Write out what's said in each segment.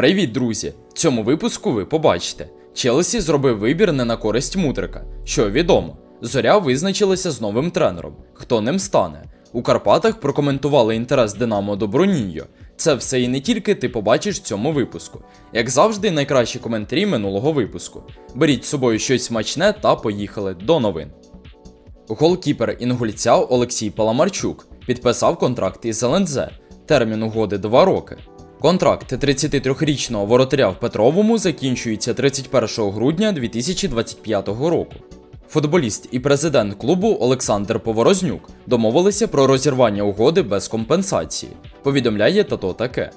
Привіт, друзі! В цьому випуску ви побачите. Челсі зробив вибір не на користь Мудрика. Що відомо, зоря визначилася з новим тренером. Хто ним стане? У Карпатах прокоментували інтерес Динамо до Броніньо. Це все і не тільки ти побачиш в цьому випуску. Як завжди, найкращі коментарі минулого випуску. Беріть з собою щось смачне та поїхали до новин. Голкіпер інгульця Олексій Паламарчук підписав контракт із ЛНЗ. Термін угоди 2 роки. Контракт 33-річного воротаря в Петровому закінчується 31 грудня 2025 року. Футболіст і президент клубу Олександр Поворознюк домовилися про розірвання угоди без компенсації. Повідомляє тато таке.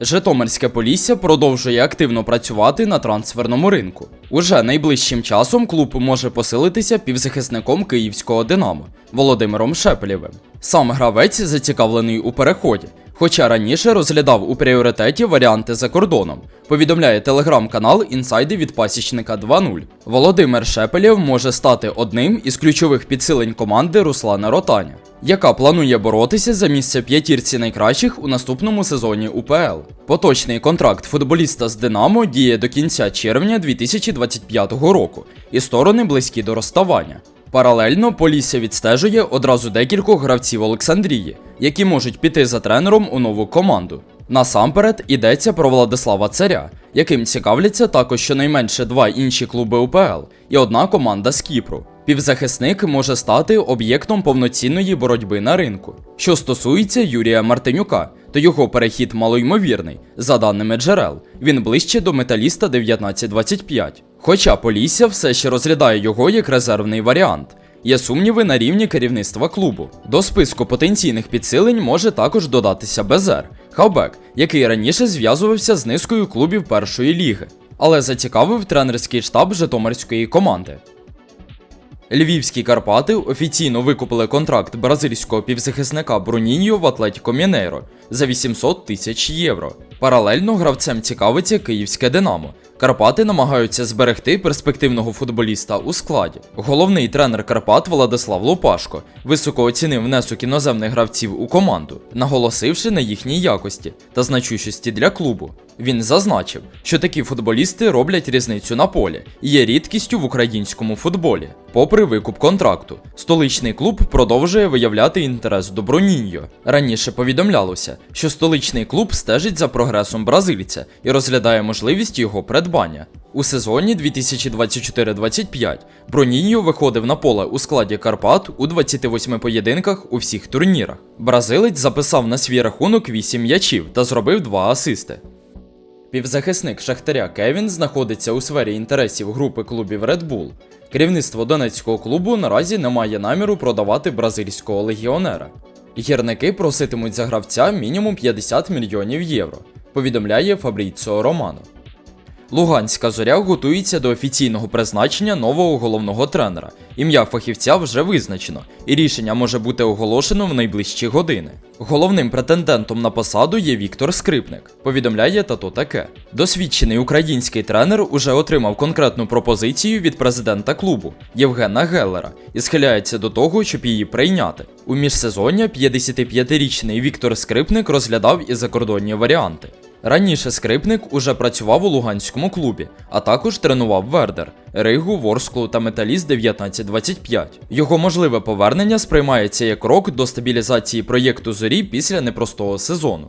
Житомирське Полісся продовжує активно працювати на трансферному ринку. Уже найближчим часом клуб може посилитися півзахисником київського Динамо Володимиром Шепелєвим. Сам гравець зацікавлений у переході, хоча раніше розглядав у пріоритеті варіанти за кордоном. Повідомляє телеграм-канал Інсайди від пасічника 2.0. Володимир Шепелєв може стати одним із ключових підсилень команди Руслана Ротаня яка планує боротися за місце п'ятірці найкращих у наступному сезоні УПЛ. Поточний контракт футболіста з Динамо діє до кінця червня 2025 року, і сторони близькі до розставання. Паралельно Полісся відстежує одразу декількох гравців Олександрії, які можуть піти за тренером у нову команду. Насамперед йдеться про Владислава Царя, яким цікавляться також щонайменше два інші клуби УПЛ і одна команда з Кіпру. Півзахисник може стати об'єктом повноцінної боротьби на ринку. Що стосується Юрія Мартинюка, то його перехід малоймовірний, за даними джерел, він ближче до металіста 1925. Хоча Полісся все ще розглядає його як резервний варіант. Є сумніви на рівні керівництва клубу. До списку потенційних підсилень може також додатися Безер, хавбек, який раніше зв'язувався з низкою клубів першої ліги, але зацікавив тренерський штаб Житомирської команди. Львівські Карпати офіційно викупили контракт бразильського півзахисника Бруніньо в Атлетіко Мінейро за 800 тисяч євро. Паралельно гравцем цікавиться київське Динамо. Карпати намагаються зберегти перспективного футболіста у складі. Головний тренер Карпат Владислав Лопашко високо оцінив внесок іноземних гравців у команду, наголосивши на їхній якості та значущості для клубу. Він зазначив, що такі футболісти роблять різницю на полі і є рідкістю в українському футболі. Попри викуп контракту, столичний клуб продовжує виявляти інтерес до Броніньо. Раніше повідомлялося, що столичний клуб стежить за прогресом бразильця і розглядає можливість його придбання. У сезоні 2024-25 Броніньо виходив на поле у складі Карпат у 28 поєдинках у всіх турнірах. Бразилець записав на свій рахунок 8 м'ячів та зробив 2 асисти. Півзахисник Шахтаря Кевін знаходиться у сфері інтересів групи клубів Red Bull. Керівництво донецького клубу наразі не має наміру продавати бразильського легіонера. Гірники проситимуть за гравця мінімум 50 мільйонів євро, повідомляє Фабріціо Романо. Луганська зоря готується до офіційного призначення нового головного тренера. Ім'я фахівця вже визначено, і рішення може бути оголошено в найближчі години. Головним претендентом на посаду є Віктор Скрипник. Повідомляє тато таке. Досвідчений український тренер уже отримав конкретну пропозицію від президента клубу Євгена Геллера і схиляється до того, щоб її прийняти. У міжсезоння 55-річний Віктор Скрипник розглядав і закордонні варіанти. Раніше скрипник уже працював у луганському клубі, а також тренував Вердер, Ригу, Ворсклу та Металіст 1925. Його можливе повернення сприймається як крок до стабілізації проєкту зорі після непростого сезону.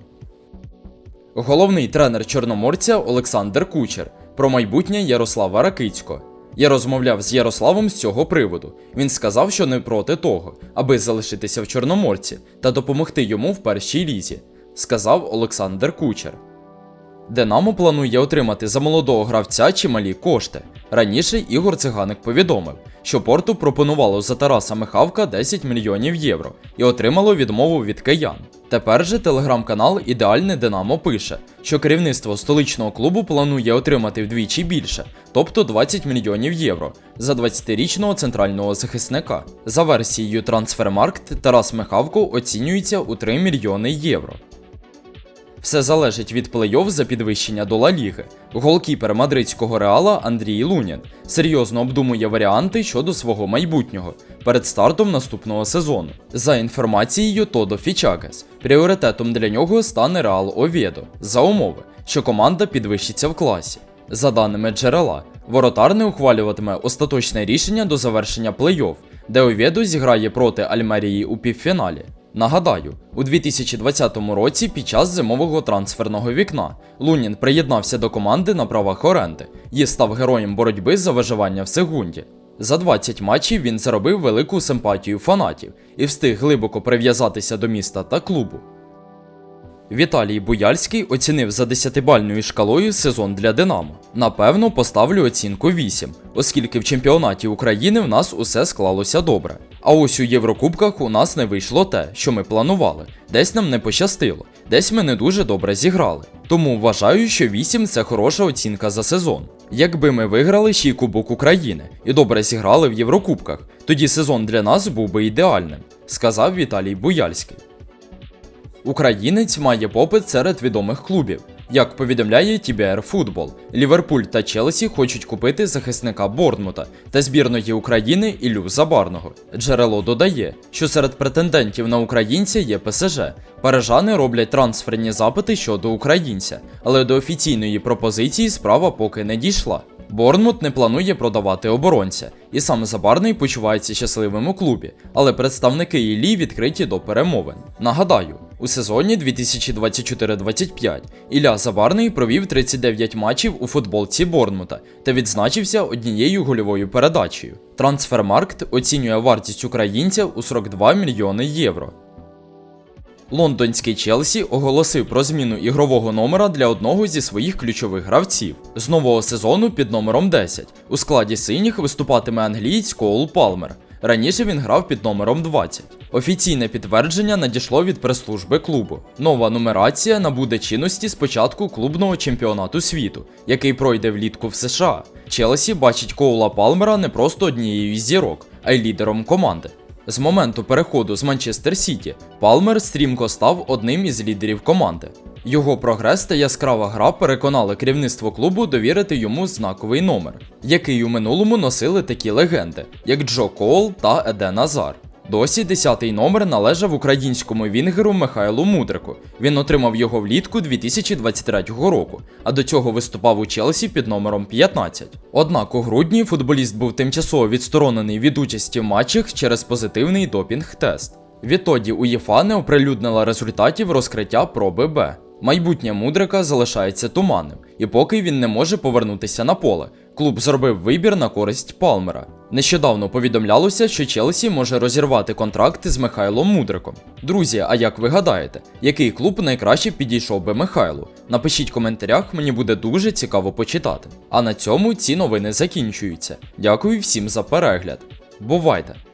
Головний тренер Чорноморця Олександр Кучер про майбутнє Ярослава Ракицького. Я розмовляв з Ярославом з цього приводу. Він сказав, що не проти того, аби залишитися в Чорноморці та допомогти йому в першій лізі, сказав Олександр Кучер. Динамо планує отримати за молодого гравця чималі кошти. Раніше Ігор Циганик повідомив, що порту пропонувало за Тараса Михавка 10 мільйонів євро і отримало відмову від киян. Тепер же телеграм-канал Ідеальне Динамо пише, що керівництво столичного клубу планує отримати вдвічі більше, тобто 20 мільйонів євро, за 20-річного центрального захисника. За версією Трансфермаркт Тарас Михавко оцінюється у 3 мільйони євро. Все залежить від плей-офф за підвищення до Ла Ліги. Голкіпер мадридського реала Андрій Лунін серйозно обдумує варіанти щодо свого майбутнього перед стартом наступного сезону. За інформацією Тодо Фічакес, пріоритетом для нього стане Реал Овєдо за умови, що команда підвищиться в класі. За даними джерела, воротар не ухвалюватиме остаточне рішення до завершення плей-офф, де Овєдо зіграє проти Альмерії у півфіналі. Нагадаю, у 2020 році під час зимового трансферного вікна Лунін приєднався до команди на правах оренди і став героєм боротьби за виживання в Сегунді. За 20 матчів він заробив велику симпатію фанатів і встиг глибоко прив'язатися до міста та клубу. Віталій Буяльський оцінив за 10-бальною шкалою сезон для Динамо. Напевно, поставлю оцінку 8, оскільки в чемпіонаті України в нас усе склалося добре. А ось у Єврокубках у нас не вийшло те, що ми планували. Десь нам не пощастило, десь ми не дуже добре зіграли. Тому вважаю, що 8 це хороша оцінка за сезон. Якби ми виграли ще й Кубок України і добре зіграли в Єврокубках, тоді сезон для нас був би ідеальним, сказав Віталій Буяльський. Українець має попит серед відомих клубів. Як повідомляє TBR Football, Ліверпуль та Челсі хочуть купити захисника Борнмута та збірної України Ілю Забарного. Джерело додає, що серед претендентів на українця є ПСЖ. Парижани роблять трансферні запити щодо українця, але до офіційної пропозиції справа поки не дійшла. Борнмут не планує продавати оборонця, і сам Забарний почувається щасливим у клубі, але представники Іллі відкриті до перемовин. Нагадаю, у сезоні 2024-25 Ілля Забарний провів 39 матчів у футболці Борнмута та відзначився однією гольовою передачею. Трансфермаркт оцінює вартість українця у 42 мільйони євро. Лондонський Челсі оголосив про зміну ігрового номера для одного зі своїх ключових гравців. З нового сезону під номером 10 у складі синіх виступатиме англієць Коул Палмер. Раніше він грав під номером 20. Офіційне підтвердження надійшло від прес-служби клубу. Нова нумерація набуде чинності з початку клубного чемпіонату світу, який пройде влітку в США. Челсі бачить Коула Палмера не просто однією із зірок, а й лідером команди. З моменту переходу з Манчестер Сіті Палмер стрімко став одним із лідерів команди. Його прогрес та яскрава гра переконали керівництво клубу довірити йому знаковий номер, який у минулому носили такі легенди, як Джо Коул та Еде Назар. Досі 10-й номер належав українському вінгеру Михайлу Мудрику. Він отримав його влітку 2023 року, а до цього виступав у Челсі під номером 15. Однак у грудні футболіст був тимчасово відсторонений від участі в матчах через позитивний допінг-тест. Відтоді УЄФА не оприлюднила результатів розкриття проби Б. Майбутнє Мудрика залишається туманним, і поки він не може повернутися на поле, клуб зробив вибір на користь Палмера. Нещодавно повідомлялося, що Челсі може розірвати контракт з Михайлом Мудриком. Друзі, а як ви гадаєте, який клуб найкраще підійшов би Михайлу? Напишіть в коментарях, мені буде дуже цікаво почитати. А на цьому ці новини закінчуються. Дякую всім за перегляд. Бувайте!